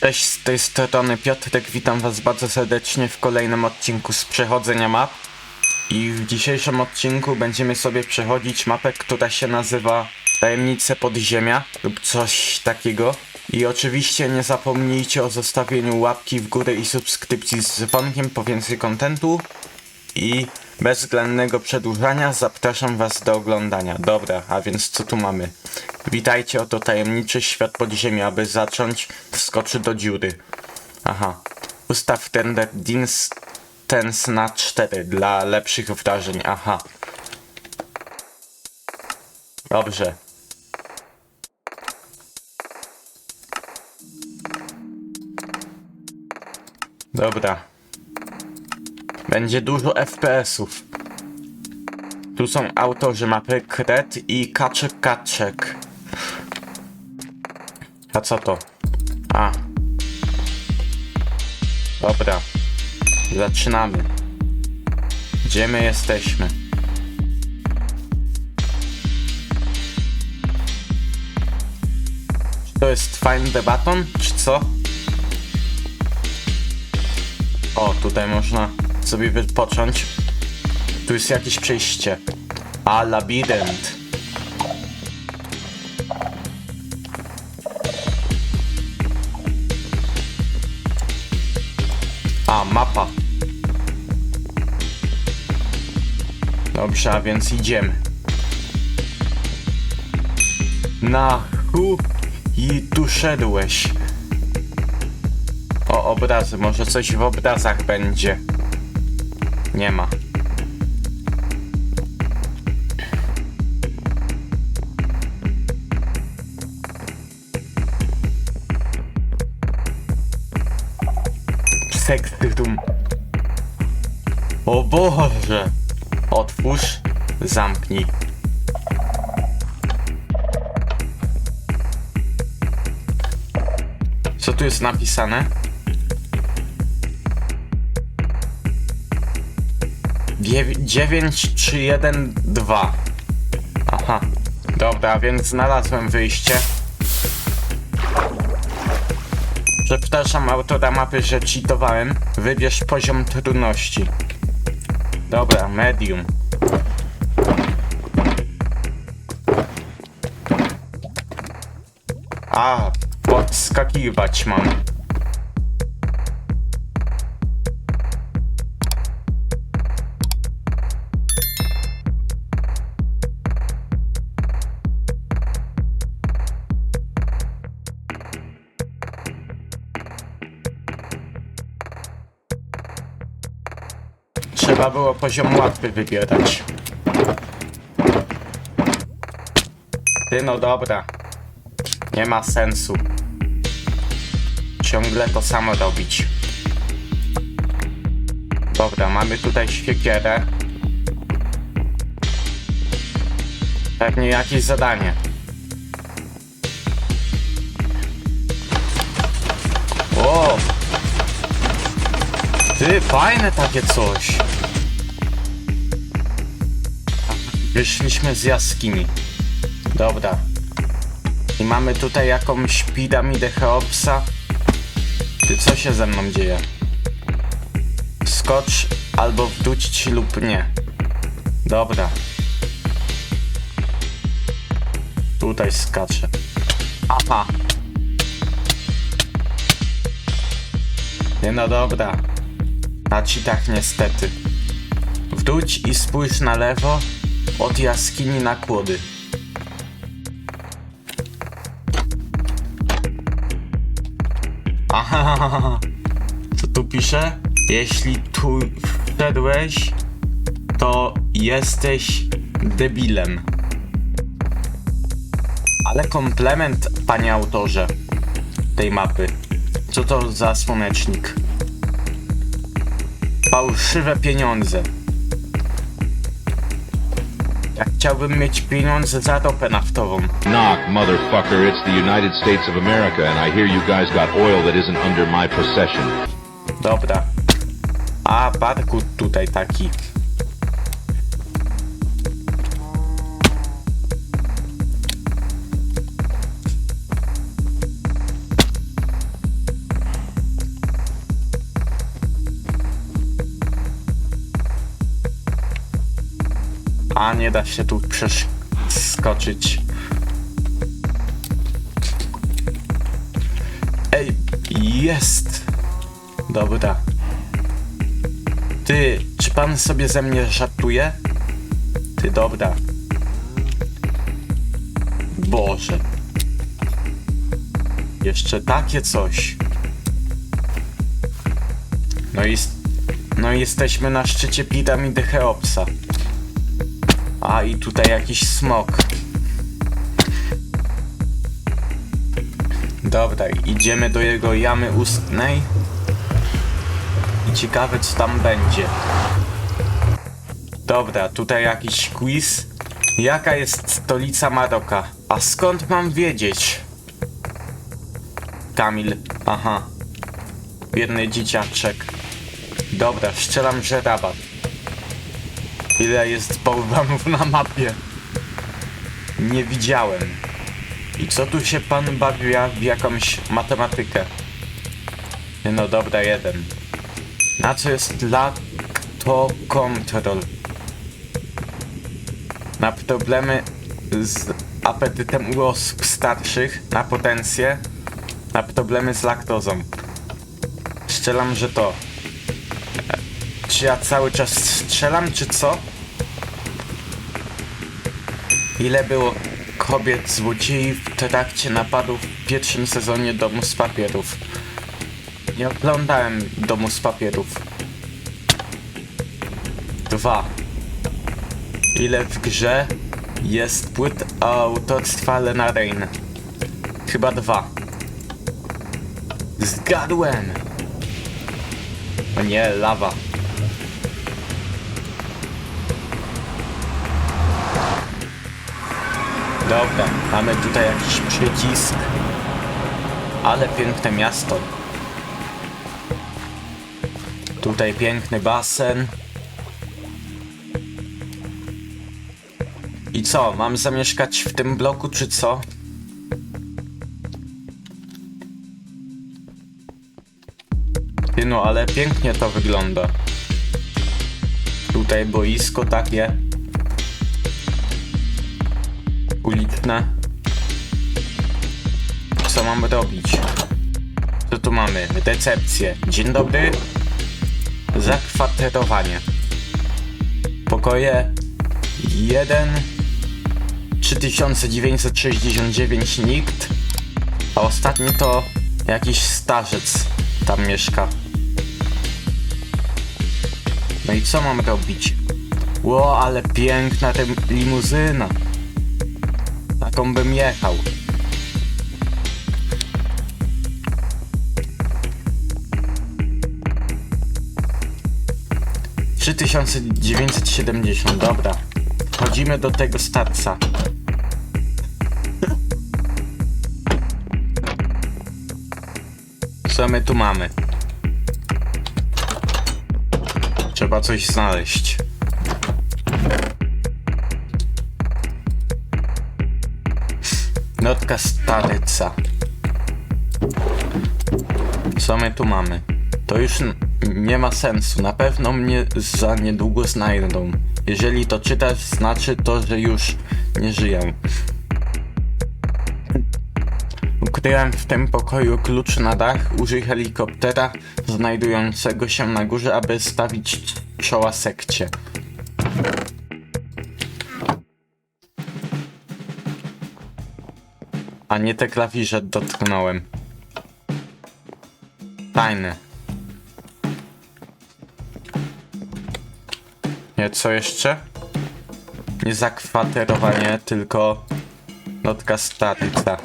Cześć, z tej strony Piotrek, witam was bardzo serdecznie w kolejnym odcinku z przechodzenia map. I w dzisiejszym odcinku będziemy sobie przechodzić mapę, która się nazywa Tajemnice Podziemia lub coś takiego. I oczywiście nie zapomnijcie o zostawieniu łapki w górę i subskrypcji z dzwonkiem po więcej kontentu. I bez względnego przedłużania zapraszam was do oglądania. Dobra, a więc co tu mamy? Witajcie, oto tajemniczy świat podziemia, aby zacząć wskoczy do dziury. Aha. Ustaw ten dins tens na 4 dla lepszych wrażeń. Aha. Dobrze. Dobra. Będzie dużo FPS-ów. Tu są autorzy mapy Kret i Kaczek Kaczek. A co to? A. Dobra. Zaczynamy. Gdzie my jesteśmy? Czy to jest Find the Button, czy co? O, tutaj można sobie wypocząć. Tu jest jakieś przejście. A, labirynt. A, mapa. Dobrze, a więc idziemy. Na hu i tu szedłeś. O, obrazy. Może coś w obrazach będzie. Nie ma. Sektum. O Boże! Otwórz, zamknij. Co tu jest napisane? 9312 Aha. Dobra, więc znalazłem wyjście. Przepraszam autora mapy, że cheatowałem. Wybierz poziom trudności. Dobra, medium. A, podskakiwać mam. Trzeba było poziom łatwy wybierać. Ty no dobra. Nie ma sensu. Ciągle to samo robić. Dobra, mamy tutaj świekierę. Pewnie jakieś zadanie. O! Ty, fajne takie coś. Wyszliśmy z jaskini. Dobra. I mamy tutaj jakąś piramidę Cheopsa. Ty, co się ze mną dzieje? Skocz albo wdóć lub nie. Dobra. Tutaj skaczę. Aha. Nie no dobra. Na cheatach niestety. Wdóć i spójrz na lewo od jaskini na kłody. Aha, co tu pisze? Jeśli tu wszedłeś, to jesteś debilem. Ale komplement, panie autorze, tej mapy. Co to za słonecznik? Fałszywe pieniądze. Chciałbym mieć pieniądze za ropę naftową. Knock, motherfucker. It's the United States of America, and I hear you guys got oil that isn't under my possession. Dobra. A, parkour tutaj taki. A nie da się tu przeskoczyć. Ej, jest! Dobra. Ty, czy pan sobie ze mnie żartuje? Ty, dobra. Boże. Jeszcze takie coś. No i, no jesteśmy na szczycie piramidy Cheopsa. A i tutaj jakiś smok. Dobra, idziemy do jego jamy ustnej. I ciekawe co tam będzie. Dobra, tutaj jakiś quiz. Jaka jest stolica Maroka? A skąd mam wiedzieć? Kamil, aha. Biedny dzieciaczek. Dobra, strzelam, że rabat. Ile jest bałwanów na mapie? Nie widziałem. I co tu się pan bawi ja- w jakąś matematykę? No dobra, jeden. Na co jest lactocontrol? Na problemy z apetytem u osób starszych, na potencję, na problemy z laktozą. Strzelam, że to. Czy ja cały czas strzelam, czy co? Ile było kobiet złodziei w trakcie napadów w pierwszym sezonie Domu z Papierów? Nie oglądałem Domu z Papierów. Dwa. Ile w grze jest płyt autorstwa Lena Rain? Chyba dwa. Zgadłem! O nie, lawa. Dobra, mamy tutaj jakiś przycisk. Ale piękne miasto. Tutaj piękny basen. I co, mam zamieszkać w tym bloku, czy co? No, ale pięknie to wygląda. Tutaj boisko takie. Uliczne. Co mamy robić? Co tu mamy? Recepcję. Dzień dobry. Zakwaterowanie. Pokoje 1 3969 nikt, a ostatni to jakiś starzec tam mieszka. No i co mam robić? Ło, ale piękna ta limuzyna. Taką bym jechał. Trzy tysiące dziewięćset siedemdziesiąt, dobra. Chodzimy do tego starca. Co my tu mamy? Trzeba coś znaleźć. Notka staryca. Co my tu mamy? To już nie ma sensu. Na pewno mnie za niedługo znajdą. Jeżeli to czytasz, znaczy to, że już nie żyję. Ukryłem w tym pokoju klucz na dach. Użyj helikoptera znajdującego się na górze, aby stawić czoła sekcie. A nie te klawisze dotknąłem. Tajne. Nie, co jeszcze? Nie zakwaterowanie, tylko notka statyka.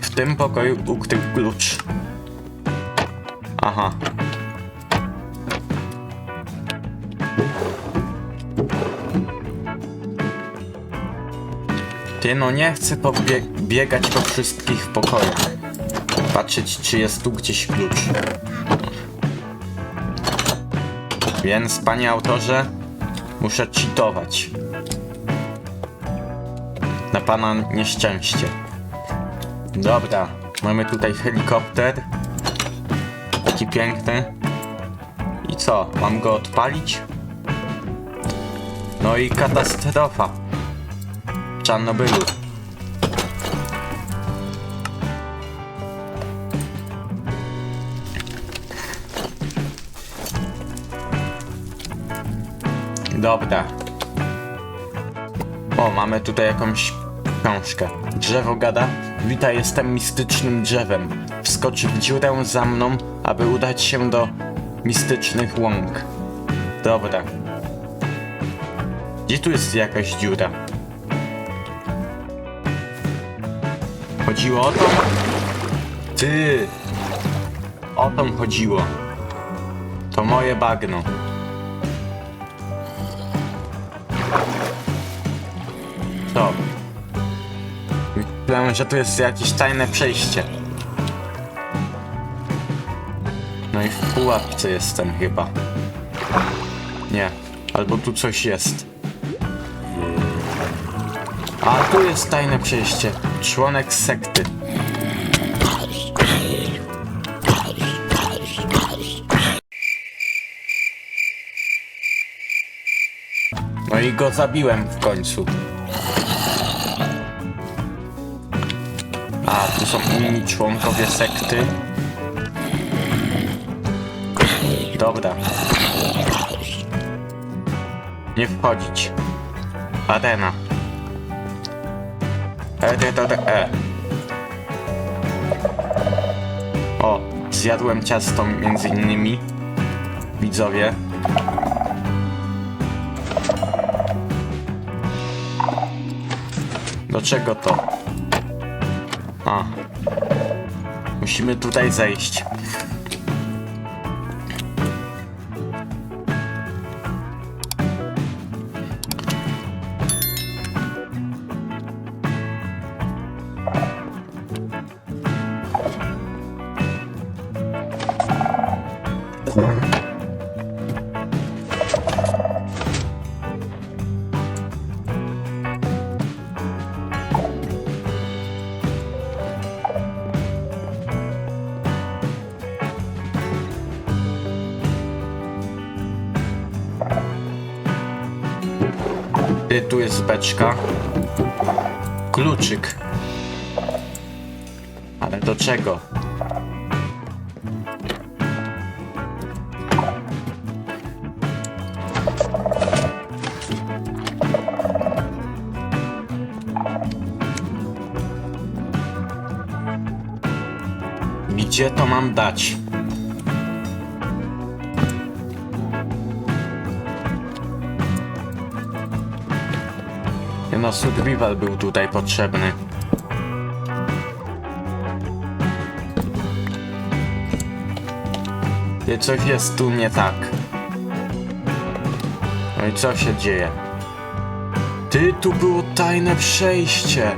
W tym pokoju ukrył klucz. Aha. Ty no nie chcę biegać po wszystkich pokojach. Patrzeć czy jest tu gdzieś klucz. Więc panie autorze, muszę cheatować. Na pana nieszczęście. Dobra, mamy tutaj helikopter. Taki piękny. I co, mam go odpalić? No i katastrofa. W Czarnobylu. Dobra. O, mamy tutaj jakąś książkę. Drzewo gada. Witaj, jestem mistycznym drzewem. Wskoczy w dziurę za mną, aby udać się do mistycznych łąk. Dobra. Gdzie tu jest jakaś dziura? Chodziło o to? Ty! O to chodziło. To moje bagno. To. Myślałem, że tu jest jakieś tajne przejście. No i w pułapce jestem chyba. Nie. Albo tu coś jest. A tu jest tajne przejście. Członek sekty. No i go zabiłem w końcu. A, tu są inni członkowie sekty. Dobra. Nie wchodzić. Arena. E, e, e, e. O, zjadłem ciasto między innymi. Widzowie. Do czego to? A. Musimy tutaj zejść. Y, Tu jest beczka. Kluczyk. Ale do czego? Gdzie to mam dać? No, survival był tutaj potrzebny. Ty, coś jest tu nie tak. No i co się dzieje? Ty, tu było tajne przejście.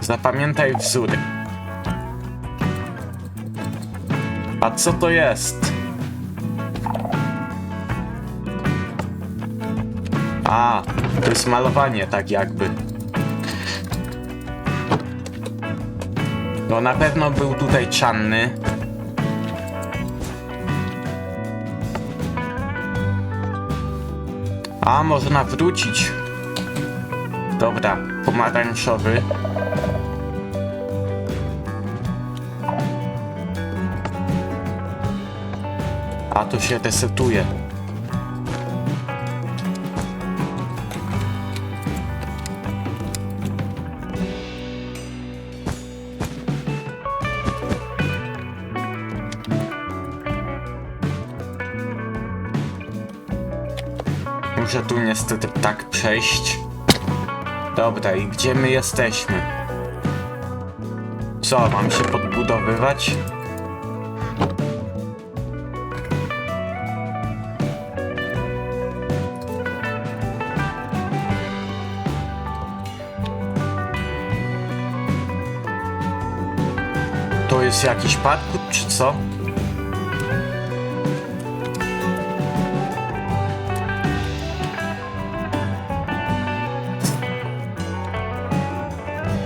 Zapamiętaj wzory. A co to jest? A, to jest malowanie, tak jakby. No na pewno był tutaj czarny. A, można wrócić. Dobra, pomarańczowy. To się resetuje. Muszę tu niestety tak przejść. Dobra, i gdzie my jesteśmy? Co, mam się podbudowywać? Jest jakiś parkour, czy co?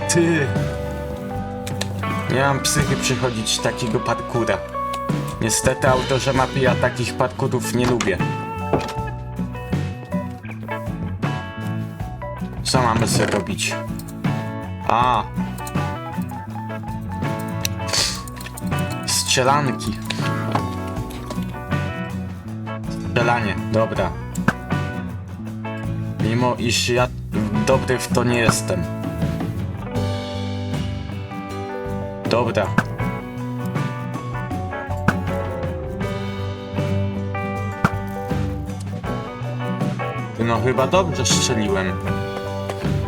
ty! Nie mam psychy przychodzić takiego parkura. Niestety autorze mapy ja takich parkurów nie lubię. Co mamy sobie robić? A. Strzelanki. Strzelanie, dobra. Mimo iż ja dobry w to nie jestem. Dobra. No chyba dobrze strzeliłem.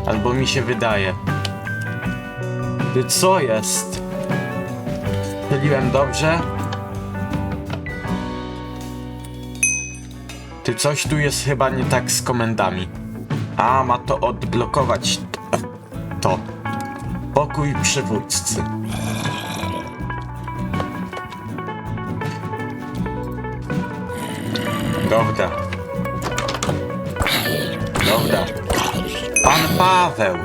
Albo mi się wydaje. Ty co jest? Strzeliłem dobrze? Ty coś tu jest chyba nie tak z komendami. A, ma to odblokować to. Pokój przywódcy. Dobra. Dobra. Pan Paweł.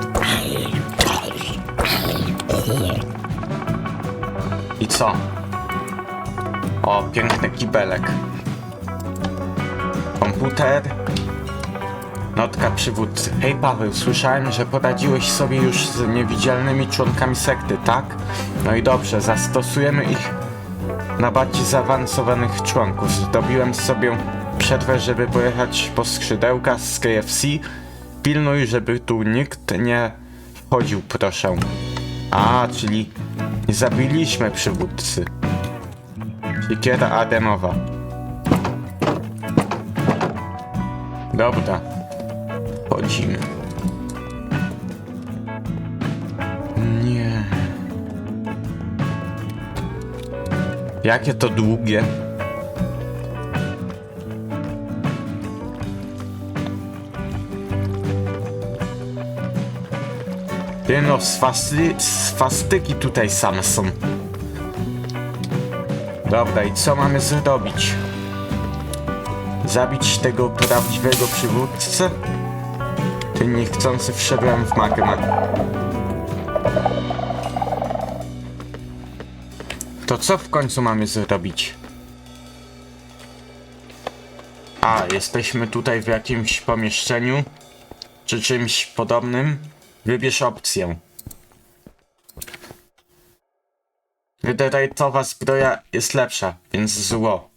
I co? O, piękny kibelek. Komputer. Notka przywódcy. Hej Paweł, słyszałem, że poradziłeś sobie już z niewidzialnymi członkami sekty, tak? No i dobrze, zastosujemy ich na bardziej zaawansowanych członków. Zdobiłem sobie przerwę, żeby pojechać po skrzydełka z KFC. Pilnuj, żeby tu nikt nie wchodził, proszę. A, czyli zabiliśmy przywódcy. Siekiera Ademowa. Dobra. Wchodzimy. Nie. Jakie to długie? Ty no, swasty, swastyki tutaj same są. Dobra, i co mamy zrobić? Zabić tego prawdziwego przywódcę? Ty niechcący wszedłem w magmę. To co w końcu mamy zrobić? A, jesteśmy tutaj w jakimś pomieszczeniu, czy czymś podobnym. Wybierz opcję. Wyderajtowa zbroja jest lepsza, więc zło.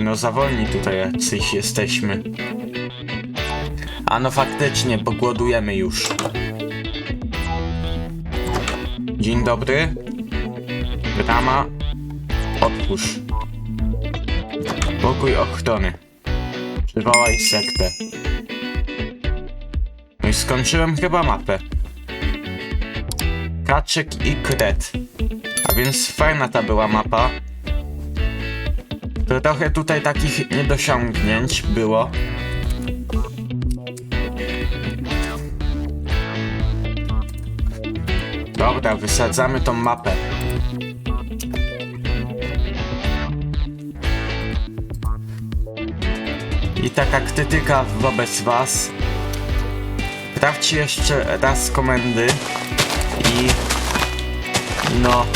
No za wolni tutaj jacyś jesteśmy. A no faktycznie, bo głodujemy już. Dzień dobry. Brama. Otwórz. Pokój ochrony. Przywołaj sektę. No i skończyłem chyba mapę. Kaczek i kret. A więc fajna ta była mapa. Trochę tutaj takich niedosiągnięć było. Dobra, wysadzamy tą mapę. I taka krytyka wobec was. Sprawdźcie jeszcze raz komendy i no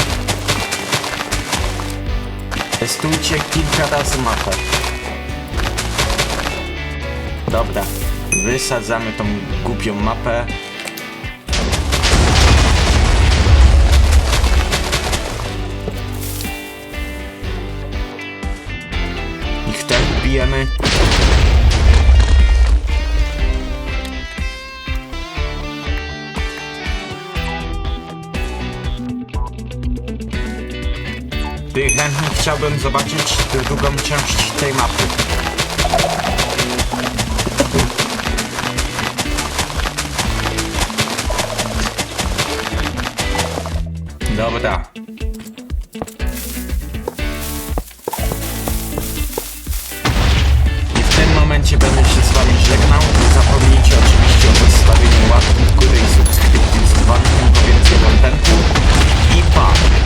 testujcie kilka razy mapę. Dobra, wysadzamy tą głupią mapę. Ich też bijemy. Chętnie chciałbym zobaczyć drugą część tej mapy. Dobra. I w tym momencie będę się z wami żegnał. Nie zapomnijcie oczywiście o zostawieniu łapki w górę i subskrypcji z dzwonkiem po więcej kontentu. I pa!